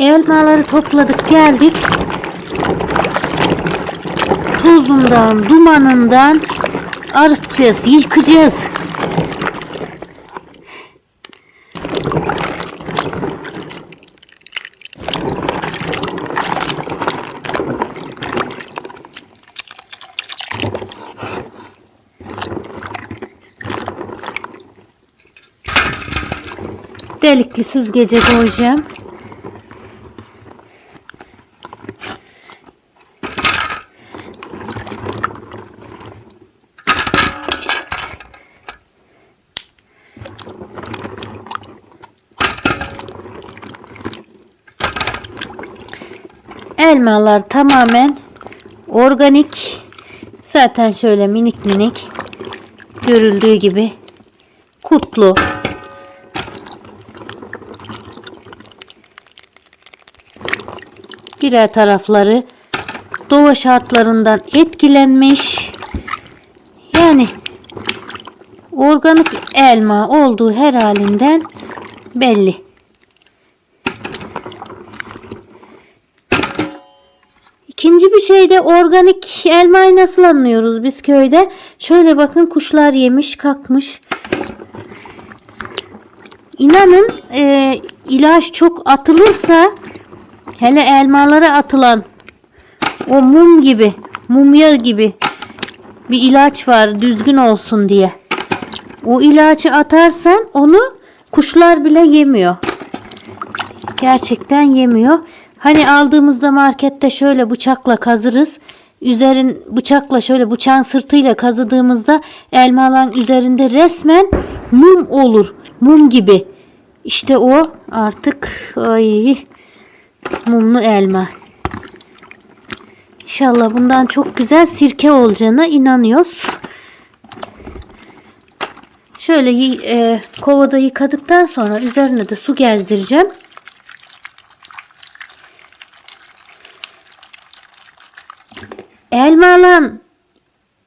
Elmaları topladık geldik. Tozundan, dumanından arıtacağız, yıkacağız. Delikli süzgece koyacağım. Elmalar tamamen organik. Zaten şöyle minik minik görüldüğü gibi kutlu. Birer tarafları doğa şartlarından etkilenmiş. Yani organik elma olduğu her halinden belli. İkinci bir şey de organik elmayı nasıl anlıyoruz biz köyde? Şöyle bakın kuşlar yemiş kalkmış. İnanın e, ilaç çok atılırsa hele elmalara atılan o mum gibi mumya gibi bir ilaç var düzgün olsun diye. O ilacı atarsan onu kuşlar bile yemiyor. Gerçekten yemiyor. Hani aldığımızda markette şöyle bıçakla kazırız. Üzerin bıçakla şöyle bıçağın sırtıyla kazıdığımızda elmaların üzerinde resmen mum olur. Mum gibi. İşte o artık ay mumlu elma. İnşallah bundan çok güzel sirke olacağına inanıyoruz. Şöyle e, kovada yıkadıktan sonra üzerine de su gezdireceğim. Elmalan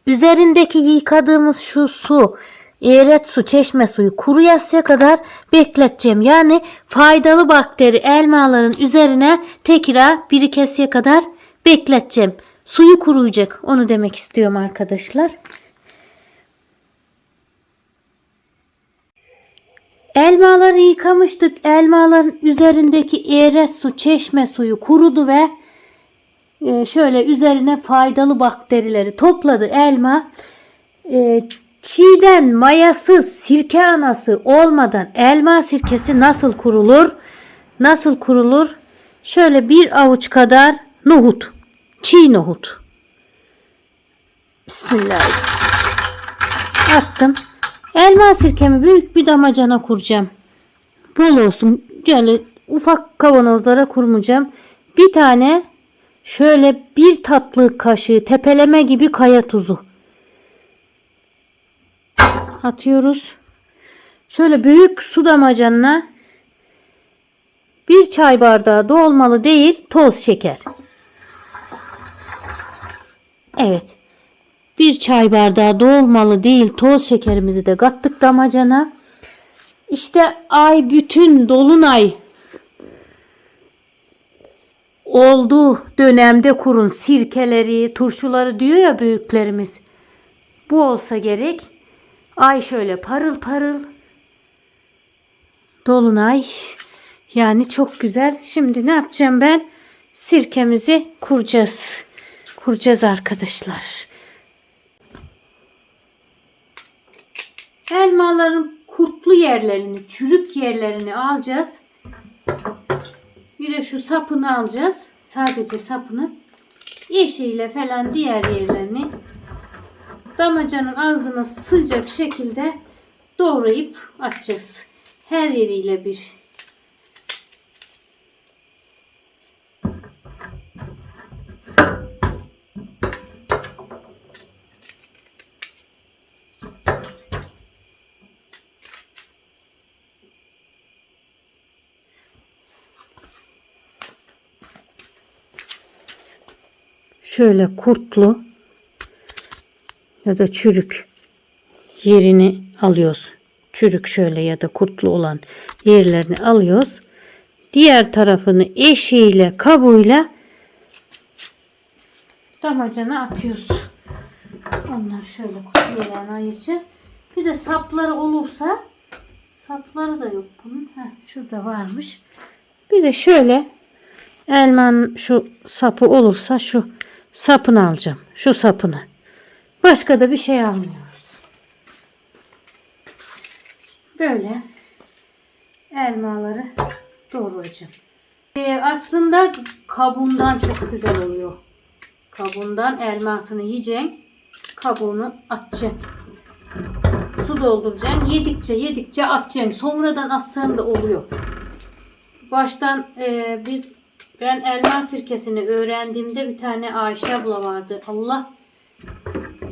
üzerindeki yıkadığımız şu su, eğret su, çeşme suyu kuruyasıya kadar bekleteceğim. Yani faydalı bakteri elmaların üzerine tekrar birikesiye kadar bekleteceğim. Suyu kuruyacak. Onu demek istiyorum arkadaşlar. Elmaları yıkamıştık. Elmaların üzerindeki eğret su, çeşme suyu kurudu ve şöyle üzerine faydalı bakterileri topladı elma. E, çiğden mayasız sirke anası olmadan elma sirkesi nasıl kurulur? Nasıl kurulur? Şöyle bir avuç kadar nohut. Çiğ nohut. Bismillah. Attım. Elma sirkemi büyük bir damacana kuracağım. Bol olsun. Böyle ufak kavanozlara kurmayacağım. Bir tane Şöyle bir tatlı kaşığı tepeleme gibi kaya tuzu. Atıyoruz. Şöyle büyük su damacanına bir çay bardağı dolmalı değil toz şeker. Evet. Bir çay bardağı dolmalı değil toz şekerimizi de kattık damacana. İşte ay bütün dolunay olduğu dönemde kurun sirkeleri, turşuları diyor ya büyüklerimiz. Bu olsa gerek. Ay şöyle parıl parıl. Dolunay. Yani çok güzel. Şimdi ne yapacağım ben? Sirkemizi kuracağız. Kuracağız arkadaşlar. Elmaların kurtlu yerlerini, çürük yerlerini alacağız. Bir de şu sapını alacağız. Sadece sapını. Yeşiyle falan diğer yerlerini damacanın ağzına sığacak şekilde doğrayıp atacağız. Her yeriyle bir. Şöyle kurtlu ya da çürük yerini alıyoruz. Çürük şöyle ya da kurtlu olan yerlerini alıyoruz. diğer tarafını eşiğiyle kabuğuyla damacana atıyoruz. Onları şöyle kutuyalarına ayıracağız. Bir de sapları olursa sapları da yok bunun. Heh, şurada varmış. Bir de şöyle elmanın şu sapı olursa şu sapını alacağım. Şu sapını. Başka da bir şey almıyoruz. Böyle elmaları doğrayacağım. Ee, aslında kabuğundan çok güzel oluyor. Kabuğundan elmasını yiyeceksin. Kabuğunu atacaksın. Su dolduracaksın. Yedikçe yedikçe atacaksın. Sonradan atsan da oluyor. Baştan e, biz ben elma sirkesini öğrendiğimde bir tane Ayşe abla vardı. Allah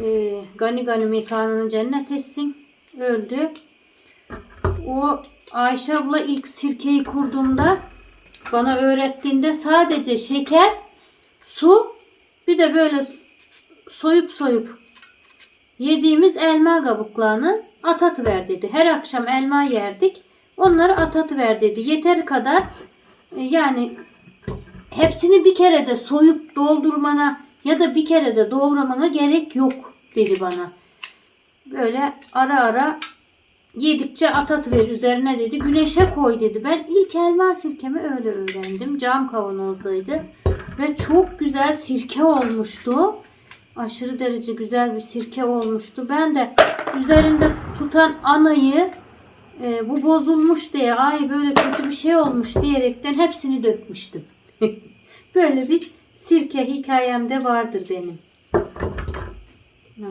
e, gani gani mekanını cennet etsin. Öldü. O Ayşe abla ilk sirkeyi kurduğumda bana öğrettiğinde sadece şeker, su bir de böyle soyup soyup yediğimiz elma kabuklarını atatıver dedi. Her akşam elma yerdik. Onları atatıver dedi. Yeteri kadar e, yani hepsini bir kere de soyup doldurmana ya da bir kere de doğramana gerek yok dedi bana. Böyle ara ara yedikçe atatıver üzerine dedi. Güneşe koy dedi. Ben ilk elma sirkemi öyle öğrendim. Cam kavanozdaydı. Ve çok güzel sirke olmuştu. Aşırı derece güzel bir sirke olmuştu. Ben de üzerinde tutan anayı e, bu bozulmuş diye ay böyle kötü bir şey olmuş diyerekten hepsini dökmüştüm. böyle bir sirke hikayemde vardır benim.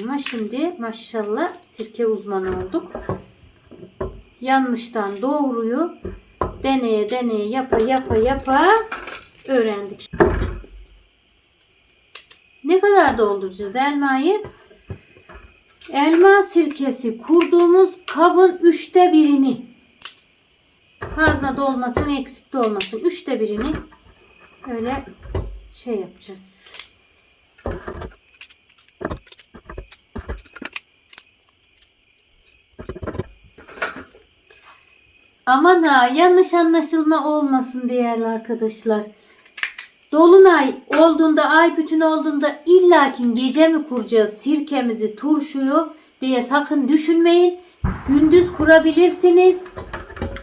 Ama şimdi maşallah sirke uzmanı olduk. Yanlıştan doğruyu deneye deneye yapa yapa yapa öğrendik. Ne kadar dolduracağız elmayı? Elma sirkesi kurduğumuz kabın üçte birini fazla da olmasın eksik de olmasın üçte birini öyle şey yapacağız. Aman ha yanlış anlaşılma olmasın değerli arkadaşlar. Dolunay olduğunda, ay bütün olduğunda illakin gece mi kuracağız sirkemizi, turşuyu diye sakın düşünmeyin. Gündüz kurabilirsiniz.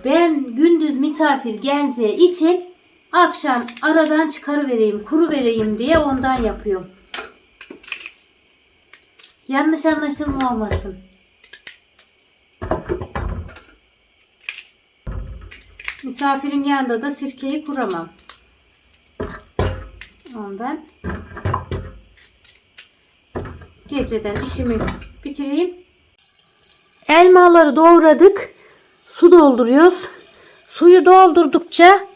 Ben gündüz misafir geleceği için akşam aradan çıkarıvereyim, kuru vereyim diye ondan yapıyorum. Yanlış anlaşılma olmasın. Misafirin yanında da sirkeyi kuramam. Ondan geceden işimi bitireyim. Elmaları doğradık. Su dolduruyoruz. Suyu doldurdukça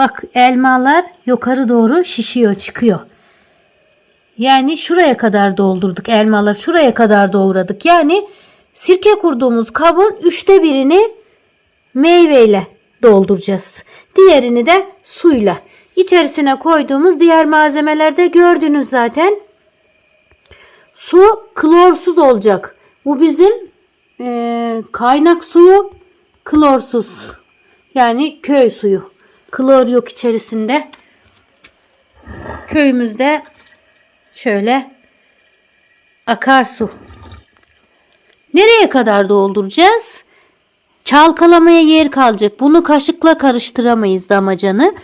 bak elmalar yukarı doğru şişiyor, çıkıyor. Yani şuraya kadar doldurduk elmalar. Şuraya kadar doğradık. Yani sirke kurduğumuz kabın üçte birini meyveyle dolduracağız. Diğerini de suyla. İçerisine koyduğumuz diğer malzemelerde gördünüz zaten. Su klorsuz olacak. Bu bizim e, kaynak suyu klorsuz. Yani köy suyu. Klor yok içerisinde. Köyümüzde şöyle akarsu. Nereye kadar dolduracağız? Çalkalamaya yer kalacak. Bunu kaşıkla karıştıramayız damacanı.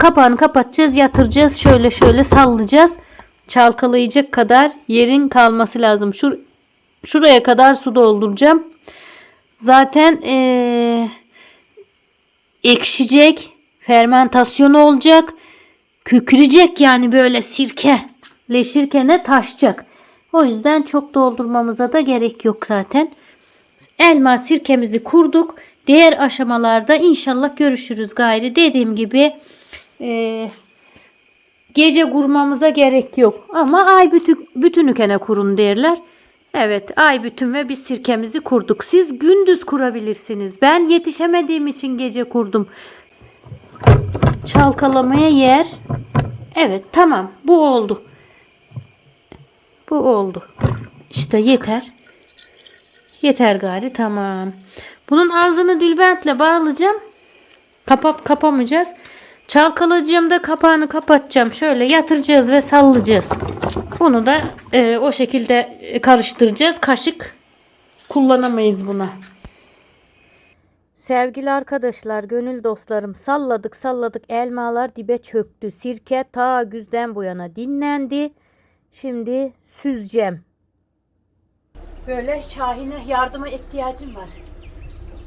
Kapağını kapatacağız, yatıracağız. Şöyle şöyle sallayacağız. Çalkalayacak kadar yerin kalması lazım. Şur şuraya kadar su dolduracağım. Zaten ee, ekşiyecek. Fermentasyonu olacak. Kükürecek yani böyle sirke. Leşirkene taşacak. O yüzden çok doldurmamıza da gerek yok zaten. Elma sirkemizi kurduk. Diğer aşamalarda inşallah görüşürüz gayri. Dediğim gibi e, gece kurmamıza gerek yok. Ama ay bütün, bütünükene kurun derler. Evet ay bütün ve biz sirkemizi kurduk. Siz gündüz kurabilirsiniz. Ben yetişemediğim için gece kurdum. Çalkalamaya yer. Evet tamam bu oldu. Bu oldu. İşte yeter. Yeter gari tamam. Bunun ağzını dülbentle bağlayacağım. Kapap kapamayacağız. Çalkalayacağım kapağını kapatacağım. Şöyle yatıracağız ve sallayacağız. Bunu da e, o şekilde e, karıştıracağız. Kaşık kullanamayız buna. Sevgili arkadaşlar, gönül dostlarım salladık salladık elmalar dibe çöktü. Sirke ta güzden bu yana dinlendi. Şimdi süzeceğim. Böyle Şahin'e yardıma ihtiyacım var.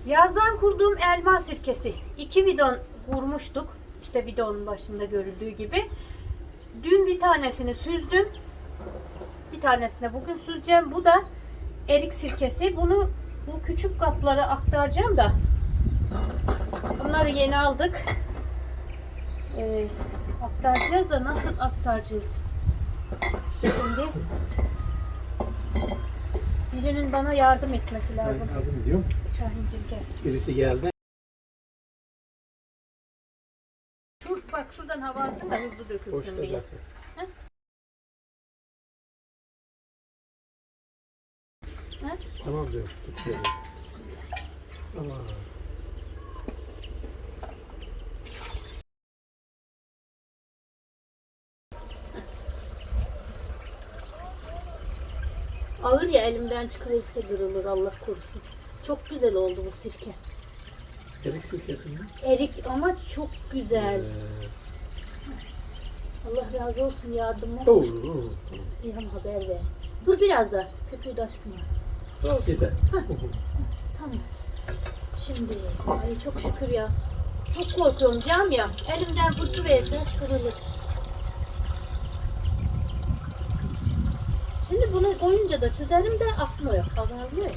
Yazdan kurduğum elma sirkesi. iki bidon vurmuştuk. İşte videonun başında görüldüğü gibi. Dün bir tanesini süzdüm. Bir tanesini bugün süzeceğim. Bu da erik sirkesi. Bunu bu küçük kaplara aktaracağım da. Bunları yeni aldık. Ee, aktaracağız da nasıl aktaracağız? Şimdi birinin bana yardım etmesi lazım. Ben yardım ediyorum. Şahincim gel. Birisi geldi. Bak şuradan hava alsın da hızlı dökülsün Boşta diye. zaten. Ha? Tamam diyor. Tutuyorum. Tamam. Ağır ya elimden çıkarırsa kırılır Allah korusun. Çok güzel oldu bu sirke. Erik sirkesi mi? Erik ama çok güzel. Ee, Allah razı olsun yardımı. olur, olur. Tamam. İlham haber ver. Dur biraz da köpüğü taşsın. Olsun. Yeter. Tamam. Şimdi ay çok şükür ya. Çok korkuyorum cam ya. Elimden fırtı verse kırılır. Şimdi bunu koyunca da süzerim de akmıyor. Azalmıyor.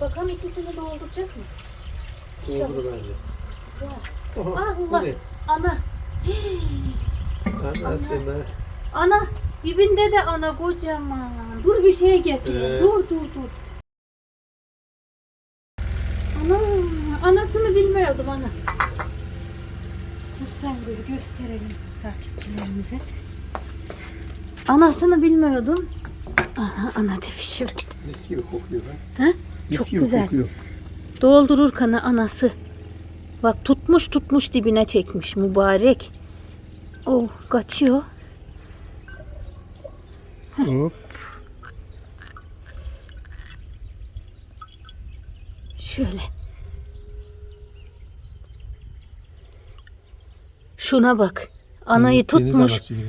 Bakalım ikisini dolduracak mı? Doğru bence. Ya. Oho, Allah. ne? Ana. Anasını. Ana. Dibinde de ana kocaman. Dur bir şey getir. Ee? Dur dur dur. Ana. Anasını bilmiyordum ana. Dur sen böyle gösterelim takipçilerimize. Anasını bilmiyordum. Ana ana demişim. Mis gibi kokuyor be. Ha? Mis Çok gibi güzel. kokuyor. Doldurur kanı anası. Bak tutmuş tutmuş dibine çekmiş mübarek. Oh kaçıyor. Hop. Şöyle. Şuna bak. Anayı Deniz- Deniz tutmuş. anası gibi.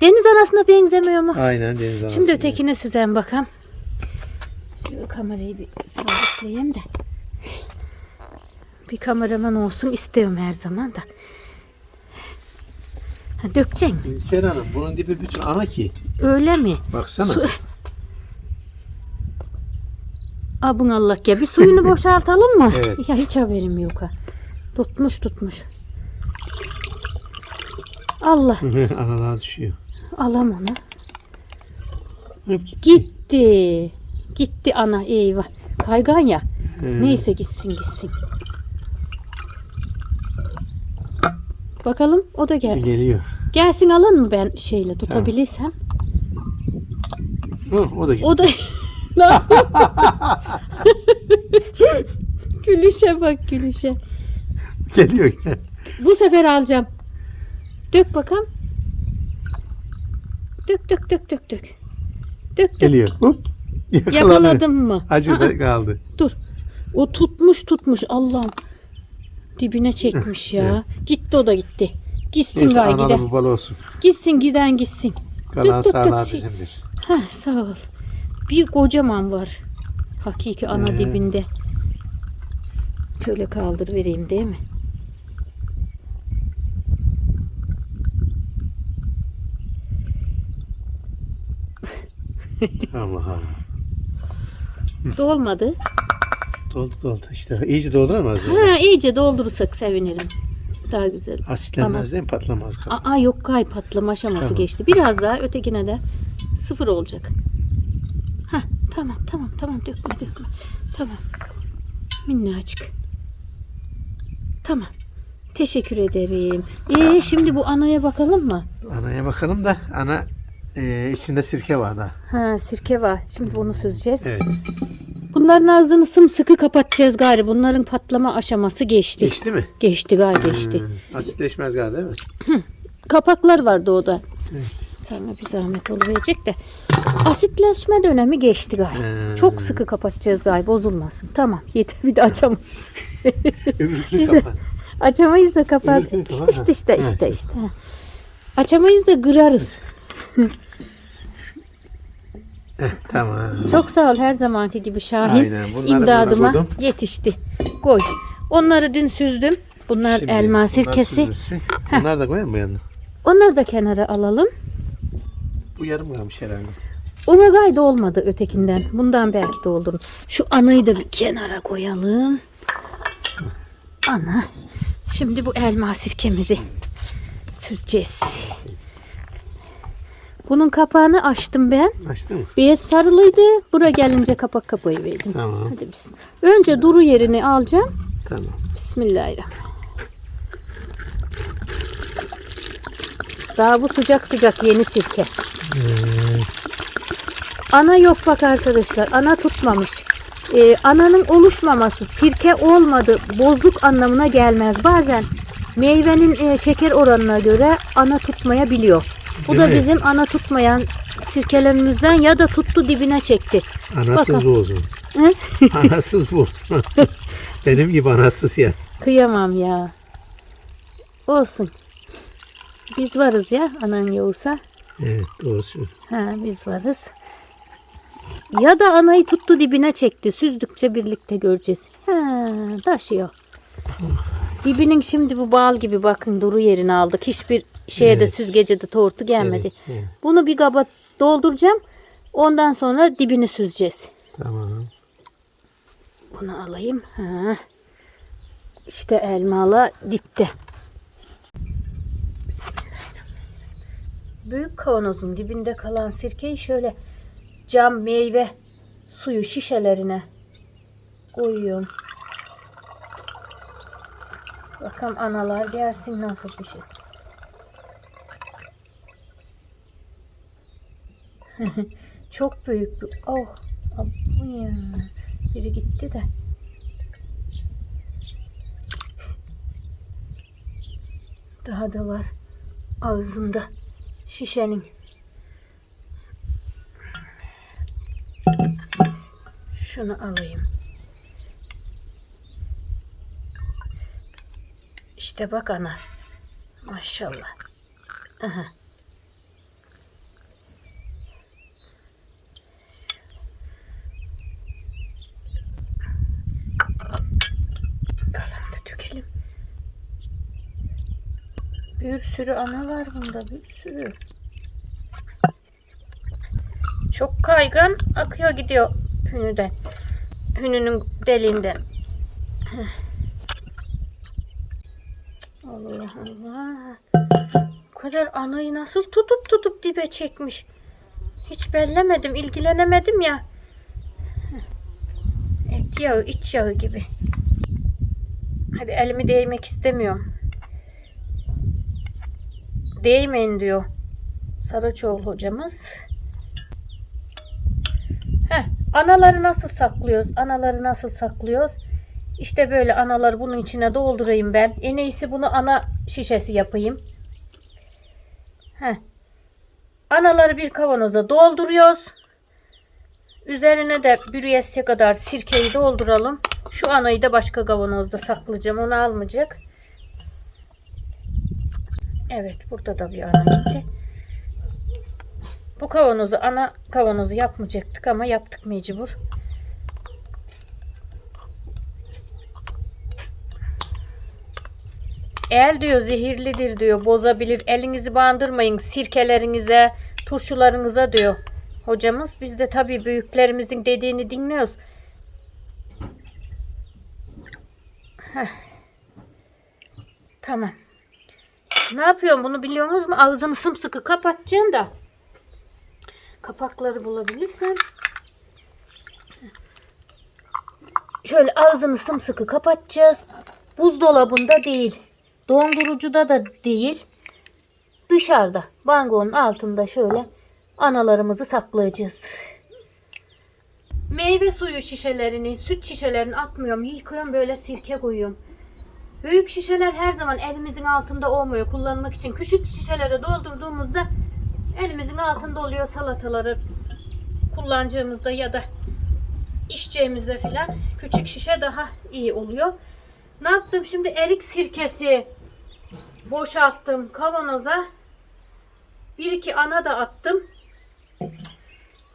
Deniz anasına benzemiyor mu? Aynen deniz anası Şimdi ötekine süzen bakalım. Şu kamerayı bir sabitlayayım da. Bir kameraman olsun istiyorum her zaman da. Ha, dökeceksin mi? Ülker Hanım bunun dibi bütün ana ki. Öyle mi? Baksana. Su- Abun Allah ya bir suyunu boşaltalım mı? Evet. Ya hiç haberim yok ha. Tutmuş tutmuş. Allah Analar düşüyor. alam onu. Gitti. Gitti. Gitti ana eyvah. Kaygan ya. Ee, Neyse gitsin gitsin. Bakalım o da gel. Geliyor. Gelsin alın mı ben şeyle tutabilirsem. Oh, o da gitti. O da gülüşe bak gülüşe. Geliyor. Bu sefer alacağım. Dök bakalım. Dök dök dök dök dök. Dök dök. Geliyor. Hop. Yakaladı. Yakaladım mı? Acı da kaldı. Dur. O tutmuş tutmuş Allah'ım. Dibine çekmiş ya. Gitti o da gitti. Gitsin Neyse gay analı giden. babalı olsun. Gitsin giden gitsin. Kalan dök, dök, sağlığa şey- bizimdir. Ha sağ ol. Bir kocaman var. Hakiki ana Ee? dibinde. Şöyle kaldır vereyim değil mi? Allah Allah. Dolmadı. Doldu doldu. İşte iyice dolduramaz. Ha iyice doldurursak sevinirim. Daha güzel. Asitlenmez değil mi? Patlamaz. Aa yok kay patlama aşaması Tamam. geçti. Biraz daha ötekine de sıfır olacak. Ha tamam tamam tamam dökme dökme. Tamam. Minnacık. Tamam. Teşekkür ederim. Ee şimdi bu anaya bakalım mı? Anaya bakalım da ana e, içinde sirke var da. Ha sirke var. Şimdi bunu süzeceğiz. Evet. Bunların ağzını sımsıkı kapatacağız gari. Bunların patlama aşaması geçti. Geçti mi? Geçti gari geçti. Hmm, Asitleşmez galiba değil mi? Kapaklar vardı o da. Sana bir zahmet oluverecek de. Asitleşme dönemi geçti gari. Hmm. Çok sıkı kapatacağız gari bozulmasın. Tamam yeter bir de açamayız. Kapat. açamayız da kapak. İşte işte işte işte işte. Açamayız da kırarız. Tamam. Çok sağ ol her zamanki gibi Şahin. Aynen, bunları İmdadıma burada koydum. yetişti. Koy. Onları dün süzdüm. Bunlar Şimdi elma bunlar sirkesi. süzülsün. Bunlar da koyalım mı yanına? Onları da kenara alalım. Bu yarım kalmış herhalde. Omega'yı da olmadı ötekinden. Bundan belki doldurun. Şu anayı da bir kenara koyalım. Ana. Şimdi bu elma sirkemizi süzeceğiz. Bunun kapağını açtım ben. Açtın mı? Beyaz sarılıydı. Bura gelince kapak kapayı verdim. Tamam. Hadi bismillah. Önce duru yerini alacağım. Tamam. Bismillahirrahmanirrahim. Daha bu sıcak sıcak yeni sirke. Ana yok bak arkadaşlar. Ana tutmamış. Ee, ananın oluşmaması sirke olmadı bozuk anlamına gelmez. Bazen meyvenin e, şeker oranına göre ana tutmayabiliyor. Bu Değil da mi? bizim ana tutmayan sirkelerimizden ya da tuttu dibine çekti. Anasız zaman. Hı? anasız zaman. Benim gibi anasız ya. Kıyamam ya. Olsun. Biz varız ya anan yoksa. Evet doğru söylüyorsun. Ha, biz varız. Ya da anayı tuttu dibine çekti. Süzdükçe birlikte göreceğiz. Ha, taşıyor. Dibinin şimdi bu bal gibi bakın duru yerini aldık. Hiçbir şeye de Evet. süzgece de tortu gelmedi. Evet, evet. Bunu bir kaba dolduracağım. Ondan sonra dibini süzeceğiz. Tamam. Bunu alayım. Ha. İşte elmalı dipte. Büyük kavanozun dibinde kalan sirkeyi şöyle cam meyve suyu şişelerine koyuyorum. Bakalım analar gelsin nasıl bir şey. Çok büyük bir. Oh. Bu ya. Biri gitti de. Daha da var ağzında şişenin. Şunu alayım. İşte bak ana. Maşallah. Aha. Kalan da dökelim. Bir sürü ana var bunda bir sürü. Çok kaygan akıyor gidiyor hünüden. Hününün deliğinden. Allah Allah. Bu kadar anayı nasıl tutup tutup dibe çekmiş. Hiç bellemedim, ilgilenemedim ya. Et yağı, iç yağı gibi. Hadi elimi değmek istemiyorum. Değmeyin diyor. Saraçoğlu hocamız. Heh, anaları nasıl saklıyoruz? Anaları nasıl saklıyoruz? İşte böyle anaları bunun içine doldurayım ben. En iyisi bunu ana şişesi yapayım. Heh. Anaları bir kavanoza dolduruyoruz. Üzerine de bürüyesiye kadar sirkeyi dolduralım. Şu anayı da başka kavanozda saklayacağım. Onu almayacak. Evet burada da bir ana gitti. Bu kavanozu ana kavanozu yapmayacaktık ama yaptık mecbur. El diyor zehirlidir diyor bozabilir. Elinizi bandırmayın sirkelerinize, turşularınıza diyor hocamız. Biz de tabii büyüklerimizin dediğini dinliyoruz. Heh. Tamam. Ne yapıyorum bunu biliyor musunuz mu? Ağzını sımsıkı kapatacağım da. Kapakları bulabilirsem. Şöyle ağzını sımsıkı kapatacağız. Buzdolabında değil. Dondurucuda da değil. Dışarıda. Bangonun altında şöyle analarımızı saklayacağız. Meyve suyu şişelerini, süt şişelerini atmıyorum. Yıkıyorum böyle sirke koyuyorum. Büyük şişeler her zaman elimizin altında olmuyor kullanmak için. Küçük şişelere doldurduğumuzda elimizin altında oluyor salataları kullanacağımızda ya da içeceğimizde filan küçük şişe daha iyi oluyor. Ne yaptım şimdi erik sirkesi boşalttım kavanoza. Bir iki ana da attım.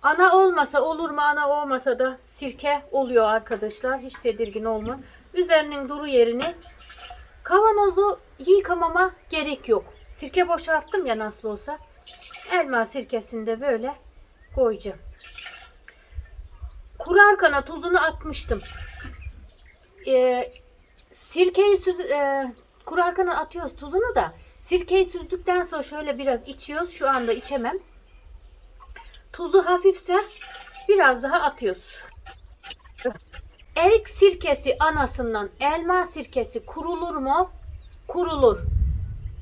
Ana olmasa olur mu ana olmasa da sirke oluyor arkadaşlar. Hiç tedirgin olma. Üzerinin duru yerini kavanozu yıkamama gerek yok. Sirke boşalttım ya nasıl olsa. Elma sirkesini de böyle koyacağım. Kuru arkana tuzunu atmıştım. Ee, sirkeyi süz, e, kuru arkana atıyoruz tuzunu da. Sirkeyi süzdükten sonra şöyle biraz içiyoruz. Şu anda içemem. Tuzu hafifse biraz daha atıyoruz. Erik sirkesi anasından elma sirkesi kurulur mu? Kurulur.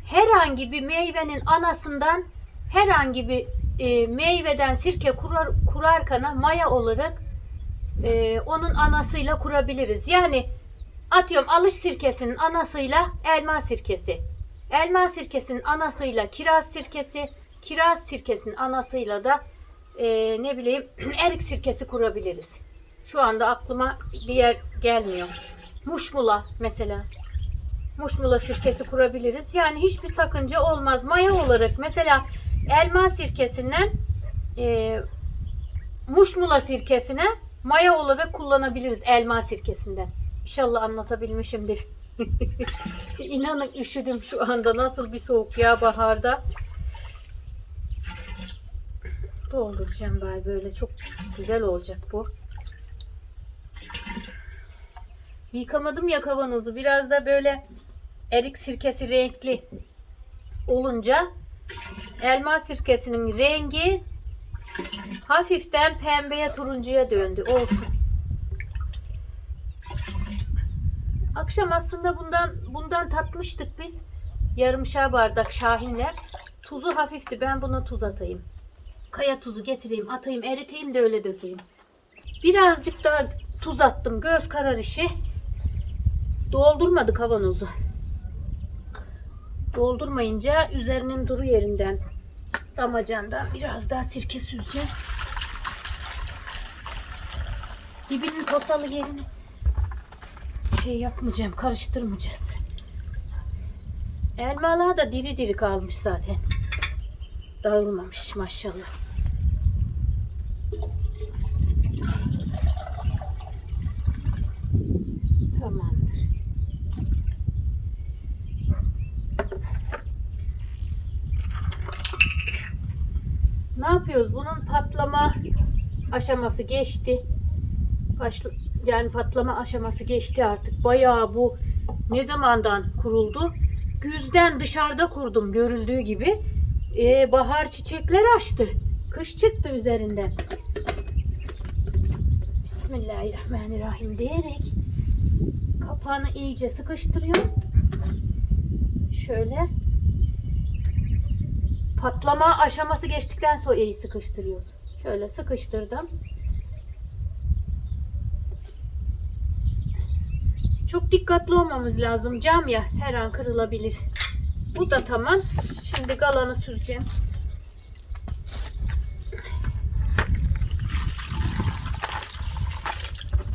Herhangi bir meyvenin anasından herhangi bir e, meyveden sirke kurar, kurarkana maya olarak e, onun anasıyla kurabiliriz. Yani atıyorum alış sirkesinin anasıyla elma sirkesi. Elma sirkesinin anasıyla kiraz sirkesi. Kiraz sirkesinin anasıyla da e, ne bileyim erik sirkesi kurabiliriz. Şu anda aklıma diğer gelmiyor. Muşmula mesela. Muşmula sirkesi kurabiliriz. Yani hiçbir sakınca olmaz. Maya olarak mesela elma sirkesinden e, muşmula sirkesine maya olarak kullanabiliriz elma sirkesinden. İnşallah anlatabilmişimdir. İnanın üşüdüm şu anda. Nasıl bir soğuk ya baharda. Dolduracağım bari böyle. Çok güzel olacak bu. Yıkamadım ya kavanozu. Biraz da böyle erik sirkesi renkli olunca elma sirkesinin rengi hafiften pembeye turuncuya döndü. Olsun. Akşam aslında bundan bundan tatmıştık biz. Yarımşar bardak Şahinler. Tuzu hafifti. Ben buna tuz atayım. Kaya tuzu getireyim, atayım, eriteyim de öyle dökeyim. Birazcık daha tuz attım. Göz kararışı. Doldurmadı kavanozu. Doldurmayınca üzerinin duru yerinden damacandan biraz daha sirke süzeceğim. Dibinin tosalı yerini şey yapmayacağım, karıştırmayacağız. Elmalar da diri diri kalmış zaten. Dağılmamış maşallah. Tamamdır. Ne yapıyoruz? Bunun patlama aşaması geçti. Başlı, yani patlama aşaması geçti artık. Bayağı bu ne zamandan kuruldu? Güzden dışarıda kurdum görüldüğü gibi. Ee, bahar çiçekler açtı. Kış çıktı üzerinden. Bismillahirrahmanirrahim diyerek kapağını iyice sıkıştırıyorum. Şöyle patlama aşaması geçtikten sonra iyi sıkıştırıyoruz. Şöyle sıkıştırdım. Çok dikkatli olmamız lazım. Cam ya her an kırılabilir. Bu da tamam. Şimdi galanı süreceğim.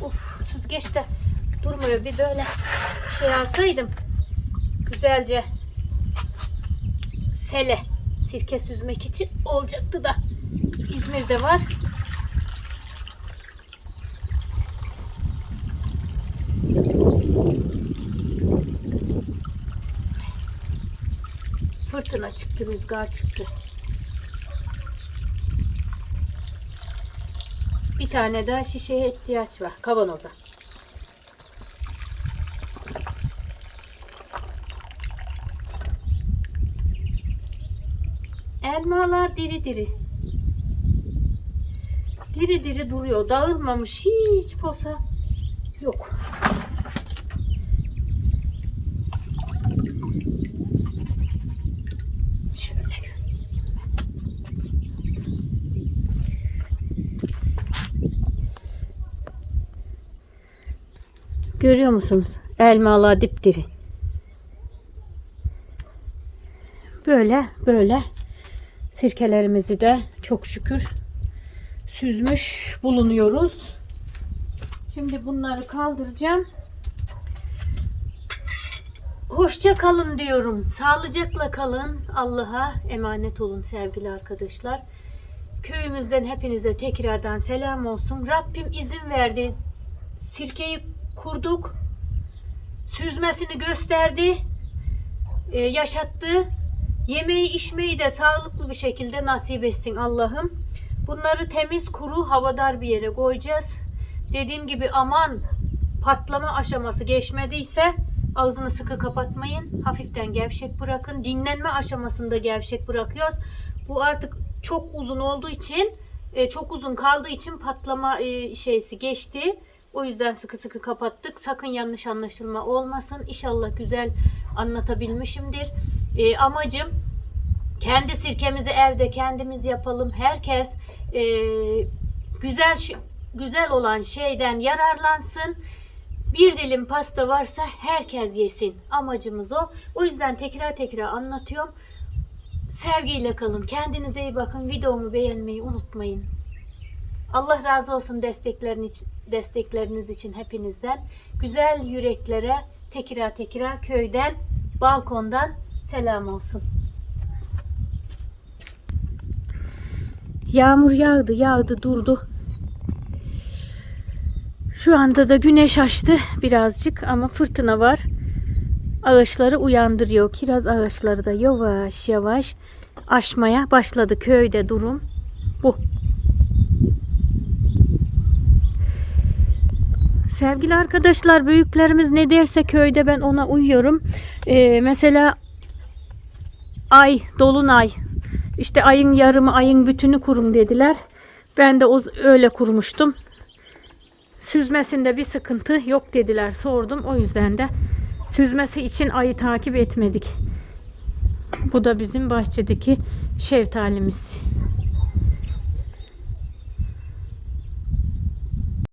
Uf süzgeç de durmuyor. Bir böyle şey alsaydım güzelce sele sirke süzmek için olacaktı da İzmir'de var. Fırtına çıktı, rüzgar çıktı. Bir tane daha şişeye ihtiyaç var. Kavanoza. Elmalar diri diri. Diri diri duruyor. Dağılmamış hiç posa yok. Görüyor musunuz? Elmalar dipdiri. Böyle böyle sirkelerimizi de çok şükür süzmüş bulunuyoruz. Şimdi bunları kaldıracağım. Hoşça kalın diyorum. Sağlıcakla kalın. Allah'a emanet olun sevgili arkadaşlar. Köyümüzden hepinize tekrardan selam olsun. Rabbim izin verdi. Sirkeyi kurduk. Süzmesini gösterdi. Ee, yaşattı. Yemeği içmeyi de sağlıklı bir şekilde nasip etsin Allah'ım. Bunları temiz, kuru, havadar bir yere koyacağız. Dediğim gibi aman patlama aşaması geçmediyse ağzını sıkı kapatmayın. Hafiften gevşek bırakın. Dinlenme aşamasında gevşek bırakıyoruz. Bu artık çok uzun olduğu için e, çok uzun kaldığı için patlama e, şeysi geçti. O yüzden sıkı sıkı kapattık. Sakın yanlış anlaşılma olmasın. İnşallah güzel anlatabilmişimdir. E, amacım kendi sirkemizi evde kendimiz yapalım. Herkes e, güzel güzel olan şeyden yararlansın. Bir dilim pasta varsa herkes yesin. Amacımız o. O yüzden tekrar tekrar anlatıyorum. Sevgiyle kalın. Kendinize iyi bakın. Videomu beğenmeyi unutmayın. Allah razı olsun desteklerin için, destekleriniz için hepinizden. Güzel yüreklere tekrar tekrar köyden, balkondan selam olsun. Yağmur yağdı, yağdı, durdu. Şu anda da güneş açtı birazcık ama fırtına var. Ağaçları uyandırıyor. Kiraz ağaçları da yavaş yavaş aşmaya başladı. Köyde durum bu. Sevgili arkadaşlar büyüklerimiz ne derse köyde ben ona uyuyorum. Ee, mesela ay, dolunay. İşte ayın yarımı, ayın bütünü kurun dediler. Ben de o öyle kurmuştum. Süzmesinde bir sıkıntı yok dediler. Sordum. O yüzden de süzmesi için ayı takip etmedik. Bu da bizim bahçedeki şeftalimiz.